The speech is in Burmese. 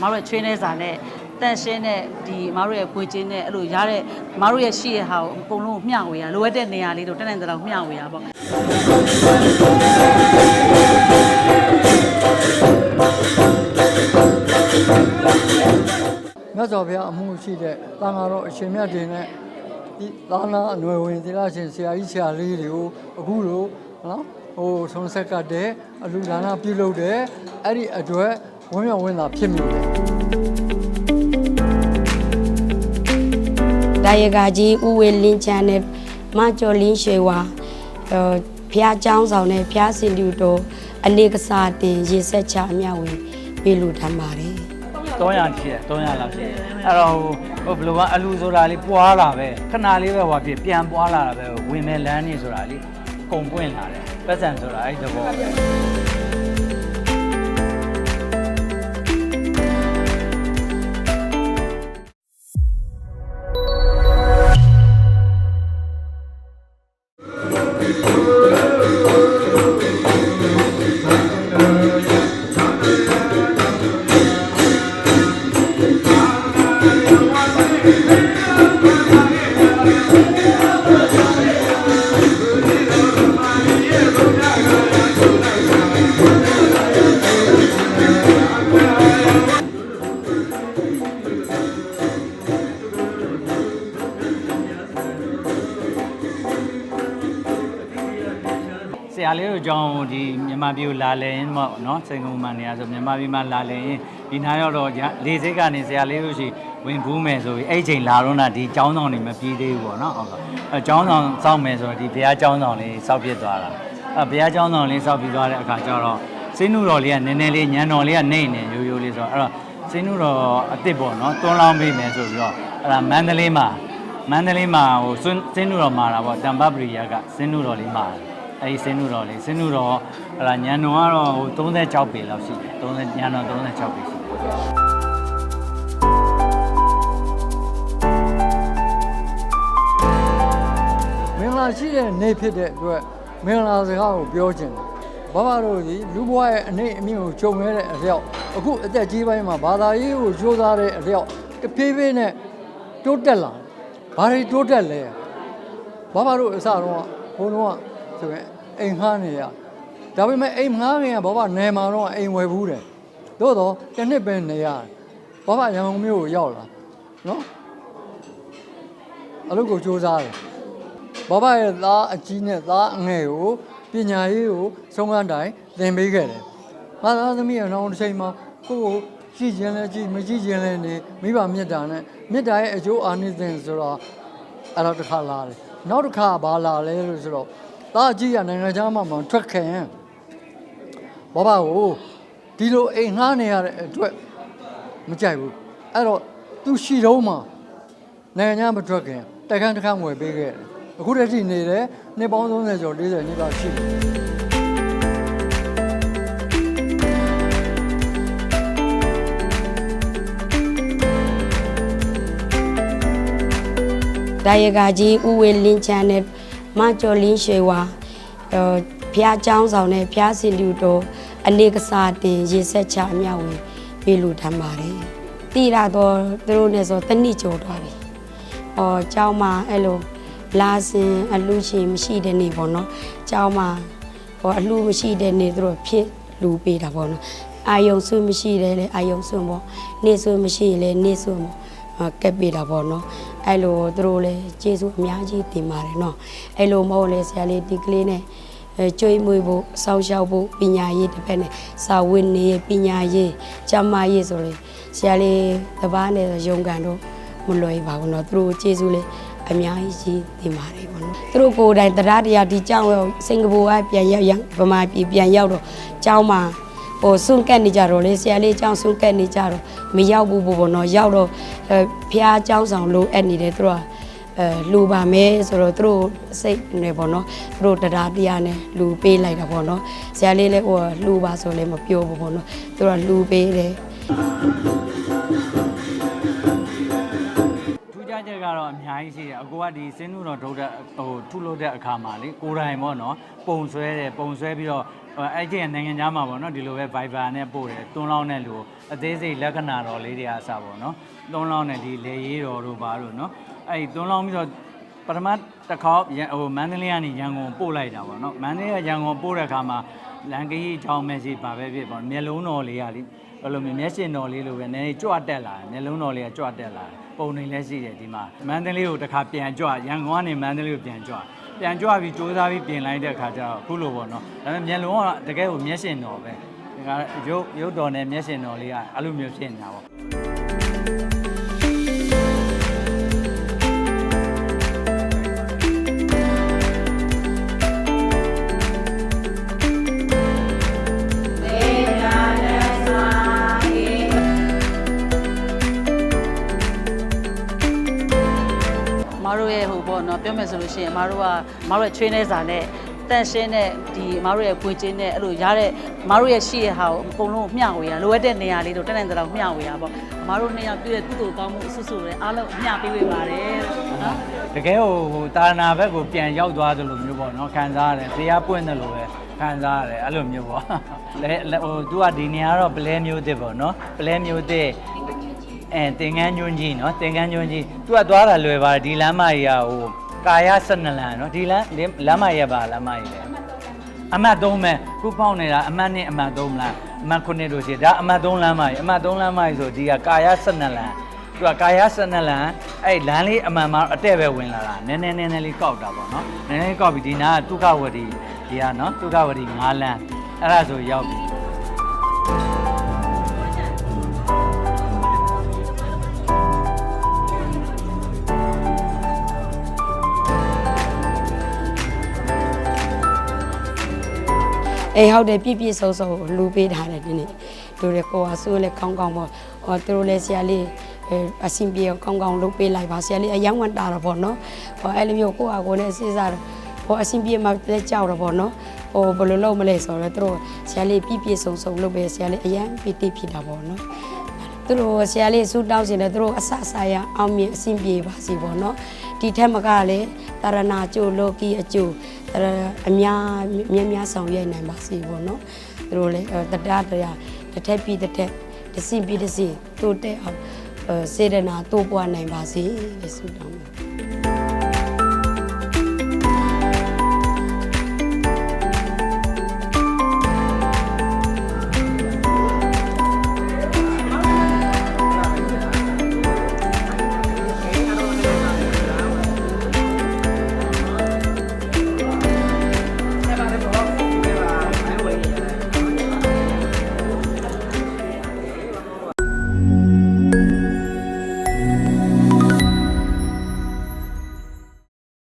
မတို့ရဲ့ချွေးနေစာနဲ့တန့်ရှင်းတဲ့ဒီမတို့ရဲ့ပွေချင်းနဲ့အဲ့လိုရတဲ့မတို့ရဲ့ရှိရဲ့ဟာကိုအကုန်လုံးမျှဝေရလိုအပ်တဲ့နေရာလေးတို့တက်နိုင်တဲ့လောက်မျှဝေရပေါ့မြတ်စွာဘုရားအမှုရှိတဲ့တန်ဃာတော်အရှင်မြတ်တွေနဲ့ဒီသာနာအနွယ်ဝင်သီလရှင်ဆရာကြီးဆရာလေးတွေကိုအခုလိုနော်ဟိုဆုံးဆက်ကတ်တယ်အလူဒါနပြုလုပ်တယ်အဲ့ဒီအတွက် ဝင်းရောင်ဝင်းသာဖြစ်မိတယ်ဒါရကကြီးဦးဝင်းလင်းချမ်းနဲ့မကျော်လင်းရွှေဝါဘုရားကျောင်းဆောင်နဲ့ဘုရားစင်တူတော်အနေကစားတင်ရေဆက်ချအမြဝေပေးလို့ထားပါတယ်300ဖြစ်300လောက်ဖြစ်အဲ့တော့ဟိုဘယ်လိုကအလူဆိုတာလေးပွာလာပဲခဏလေးပဲဟိုဖြစ်ပြန်ပွာလာတာပဲဝင်မဲ့လမ်းနေဆိုတာလေးကုံပွင့်လာတယ်ပတ်စံဆိုတာအဲ့ဒီသဘောပဲ တို့အကြောင်းဒီမြန်မာပြည်ကိုလာလဲရင်ပေါ့နော်စိန်ကုန်မှနေရဆိုမြန်မာပြည်မှာလာလဲရင်ဒီနားရောက်တော့လေစိတ်ကနေဆရာလေးတို့ရှိဝင်ဘူးမယ်ဆိုပြီးအဲ့ချိန်လာတော့တာဒီចောင်းဆောင်တွေမပြီးသေးဘူးပေါ့နော်ဟုတ်ကဲ့အဲចောင်းဆောင်စောင့်မယ်ဆိုတော့ဒီဘုရားចောင်းဆောင်လေးစောက်ပြစ်သွားတာအဲဘုရားចောင်းဆောင်လေးစောက်ပြီးသွားတဲ့အခါကျတော့စင်းနုတော်လေးကနည်းနည်းလေးညံတော်လေးကနေနေရိုးရိုးလေးဆိုတော့အဲ့တော့စင်းနုတော်အစ်စ်ပေါ့နော်တွန်းလောင်းပေးမယ်ဆိုပြီးတော့အဲ့ဒါမန္တလေးမှာမန္တလေးမှာဟိုစင်းနုတော်မှာတာပေါ့တမ္ပပရိယကစင်းနုတော်လေးမှာတယ် အဲ့ဒီစင်းနုတော်လေးစင်းနုတော်ဟလာညံတော်ကတော့ဟို36ပေလောက်ရှိတယ်30ညံတော်36ပေရှိတယ်မင်္ဂလာရှိတဲ့နေ့ဖြစ်တဲ့အတွက်မင်္ဂလာစကားကိုပြောခြင်းတယ်ဘဘတို့ဒီလူဘဝရဲ့အနေအမြင့်ကိုခြုံခဲ့တဲ့အလျောက်အခုအသက်ကြီးပိုင်းမှာဘာသာရေးကိုကြိုးစားတဲ့အလျောက်တဖြည်းဖြည်းနဲ့တိုးတက်လာဘာတွေတိုးတက်လဲဘဘတို့အစတော့ဘုံတော့ ဆိုရင်အိမ်ငှားနေရဒါပေမဲ့အိမ်ငှားခင်ကဘဘနယ်မှာတော့အိမ်ဝယ်ဘူးတယ်သို့တော့တစ်နှစ်ပဲနေရတယ်ဘဘရန်ကုန်မြို့ကိုရောက်လာနော်အလုပ်ကိုစူးစမ်းတယ်ဘဘရဲ့သားအကြီးနဲ့သားအငယ်ကိုပညာရေးကိုဆုံးခန်းတိုင်သင်ပေးခဲ့တယ်။ငါသားသမီးအနောင်တစ်ချိန်မှာကိုယ့်ကိုကြည့်ခြင်းလဲကြည့်မကြည့်ခြင်းလဲနေမိဘမေတ္တာနဲ့မေတ္တာရဲ့အကျိုးအာနိသင်ဆိုတော့အဲ့တော့တစ်ခါလာတယ်။နောက်တစ်ခါဘာလာလဲလို့ဆိုတော့ သားအကြီးကနိုင်ငံခြားမှာမှထွက်ခင်ဘဘကိုဒီလိုအိမ်ငှားနေရတဲ့အတွက်မကြိုက်ဘူး။အဲ့တော့သူရှိတော့မှနိုင်ငံခြားမထွက်ခင်တိုက်ခန်းတစ်ခန်းဝယ်ပေးခဲ့တယ်အခုတည်းထိနေတယ်နှစ်ပေါင်း30ကျော်40နှစ်လောက်ရှိတယ်ဒါယကကြီးဥဝေလင်းချန်နဲ့ မကျော်လင်းရွှေဝါဘုရားကျောင်းဆောင်နဲ့ဘုရားစီလူတော်အနေကစားတင်ရေဆက်ချအမြဝေပေးလို့တမ်းပါတယ်။တိရတော့သူတို့နဲ့ဆိုတနည်းကြော်သွားပြီ။အော်ကျောင်းမှာအဲ့လိုလာစင်အလူရှိမရှိတဲ့နေပေါ့နော်။ကျောင်းမှာဟောအလူမရှိတဲ့နေသူတို့ဖြစ်လူပေးတာပေါ့နော်။အာယုံဆွမရှိတယ်လေအာယုံဆွပေါ့။နေဆွမရှိလေနေဆွပေါ့။ ကက်ပေးတာပေါ့နော်။အဲ့လိုသူတို့လည်းကျေးဇူးအများကြီးတင်ပါတယ်နော်။အဲ့လိုမဟုတ်လေဆရာလေးဒီကလေးနဲ့အဲကျွေးမွေးဖို့စောင့်ရှောက်ဖို့ပညာရေးတစ်ဖက်နဲ့စာဝတ်နေရေးပညာရေးကျန်းမာရေးဆိုလေဆရာလေးတပားနဲ့ရုံကန်တော့မလွယ်ပါဘူးเนาะသူတို့ကျေးဇူးလေးအများကြီးတင်ပါတယ်ပေါ့နော်သူတို့ကိုယ်တိုင်တရားတရားဒီကြောင်းရောက်စင်ကာပူကပြန်ရောက်ရောက်ဗမာပြည်ပြန်ရောက်တော့ကျောင်းမှာဟိုဆွန့်ကက်နေကြတော့လေဆရာလေးကျောင်းဆွန့်ကက်နေကြတော့မရောက်ဘူးပေါ့နော်ရောက်တော့ အဲဖះကျောင်းဆောင်လို့အဲ့နေတယ်သူတို့ကအဲလူပါမယ်ဆိုတော့သူတို့စိတ်နေပေါ့နော်သူတို့တရားတရားနဲ့လူပေးလိုက်တာပေါ့နော်ဆရာလေးလည်းဟိုလူပါဆိုလည်းမပြောဘူးပေါ့နော်သူတို့ကလူပေးတယ်ထူး ခြားချက်ကတော့အများကြီးရှိတယ်အကိုကဒီစင်းနုတော်ထုတ်တဲ့ဟိုထုလို့တဲ့အခါမှာလေကိုယ်တိုင်ပေါ့နော်ပုံဆွဲတယ်ပုံဆွဲပြီးတော့အဲ့ကျရင်နိုင်ငံသားမှာပေါ့နော်ဒီလိုပဲ Viber နဲ့ပို့တယ်တွန်းလောင်းတဲ့လူအသေးစိတ်လက္ခဏာတော်လေးတွေအစပေါ့နော်တွန်းလောင်းတဲ့ဒီလေရေးတော်တို့ပါတို့နော်အဲ့ဒီတွန်းလောင်းပြီးတော့ပထမတစ်ခေါက်ရန်ဟိုမန္တလေးကနေရန်ကုန်ပို့လိုက်တာပေါ့နော်မန္တလေးကရန်ကုန်ပို့တဲ့အခါမှာလန်ကကြီးအကြောင်းမဲ့ရှိပါပဲဖြစ်ပေါ့မျက်လုံးတော်လေးကလေ အဲ့လိုမျိုးမျက်ရှင်တော်လေးလိုပဲနည်းနည်းကြွတက်လာတယ်မျက်လုံးတော်လေးကကြွတက်လာတယ်ပုံနေလည်းရှိတယ်ဒီမှာမန္တလေးကိုတစ်ခါပြန်ကြွရန်ကုန်ကနေမန္တလေးကိုပြန်ကြွပြန်ကြွပြီးစူးစမ်းပြီးပြင်လိုက်တဲ့အခါကျတော့ခုလိုပေါ့နော်ဒါပေမဲ့မျက်လုံးကတကယ်ကိုမျက်ရှင်တော်ပဲဒါကရုပ်ရုပ်တော်နဲ့မျက်ရှင်တော်လေးကအဲ့လိုမျိုးဖြစ်နေတာပေါ့ မတို့ရဲ့ဟိုပေါ့နော်ပြောမယ်ဆိုလို့ရှိရင်မတို့ကမတို့ရဲ့ trainer စာနဲ့တန့်ရှင်းတဲ့ဒီမတို့ရဲ့ပွေချင်းနဲ့အဲ့လိုရတဲ့မတို့ရဲ့ရှိရဲ့ဟာကိုအကုန်လုံးမျှဝေရလိုအပ်တဲ့နေရာလေးတို့တက်နိုင်တဲ့လောက်မျှဝေရပေါ့မတို့နေရာပြည့်တဲ့ကုသိုလ်ကောင်းမှုအဆုစုတွေအားလုံးမျှပေးပေးပါတယ်နော်တကယ်ဟိုဟိုတာရနာဘက်ကိုပြန်ရောက်သွားသလိုမျိုးပေါ့နော်ခံစားရတယ်ဇေယျပွင့်တယ်လို့ပဲခံစားရတယ်အဲ့လိုမျိုးပေါ့လဲလဲဟိုသူကဒီနေရာတော့ပလဲမျိုးသစ်ပေါ့နော်ပလဲမျိုးသစ် အဲတင်ငန်းညွန်းကြီးနော်တင်ငန်းညွန်းကြီးသူကသွားတာလွယ်ပါတယ်ဒီလမ်းမကြီးကဟိုကာယ12လမ်းနော်ဒီလမ်းလမ်းမကြီးကပါလမ်းမကြီးလေအမှတ်3ပဲခုပေါက်နေတာအမှတ်နဲ့အမှတ်3လမ်းအမှတ်9တို့ရှိဒါအမှတ်3လမ်းမကြီးအမှတ်3လမ်းမကြီးဆိုဒီကကာယ12လမ်းသူကကာယ12လန်အဲ့လမ်းလေးအမှန်မှအတဲ့ပဲဝင်လာတာနည်းနည်းနည်းနည်းလေးကောက်တာပေါ့နော်နည်းနည်းကောက်ပြီးဒီနာကဒုက္ခဝတီဒီကနော်ဒုက္ခဝတီ9လမ်းအဲ့ဒါဆိုရောက်ပြီ အေးဟုတ်တယ်ပြည့်ပြည့်စုံစုံလူပေးထားတယ်ဒီနေ့တို့လည်းကိုကဆိုးလည်းကောင်းကောင်းပေါ့ဟောသူတို့လည်းဆရာလေးအဲအဆင်ပြေအောင်ကောင်းကောင်းလုပ်ပေးလိုက်ပါဆရာလေးအယံဝန်တာတော့ပေါ့နော်ဟောအဲ့လိုမျိုးကိုကကိုနဲ့စဉ်းစားတော့ဟောအဆင်ပြေမှလည်းကြောက်တော့ပေါ့နော်ဟိုဘယ်လိုလုပ်မလဲဆိုတော့သူတို့ဆရာလေးပြည့်ပြည့်စုံစုံလုပ်ပေးဆရာလေးအယံပီတိဖြစ်တာပေါ့နော်သူတို့ဆရာလေးဆူတောင်းစင်တယ်သူတို့အဆအဆရအောင်မြင်အဆင်ပြေပါစီပေါ့နော်ဒီထက်မကလည်းတရဏကျိုလောကီအကျိုတရ အများမြများများဆောင်ရွက်နိုင်ပါစီပေါ့နော်သူတို့လည်းတတတရားတစ်ထက်ပြီးတစ်ထက်တစ်စင်ပြီးတစ်စင်တိုးတက်အောင်စေရနာတိုးပွားနိုင်ပါစေလို့ဆုတောင်းပါတယ်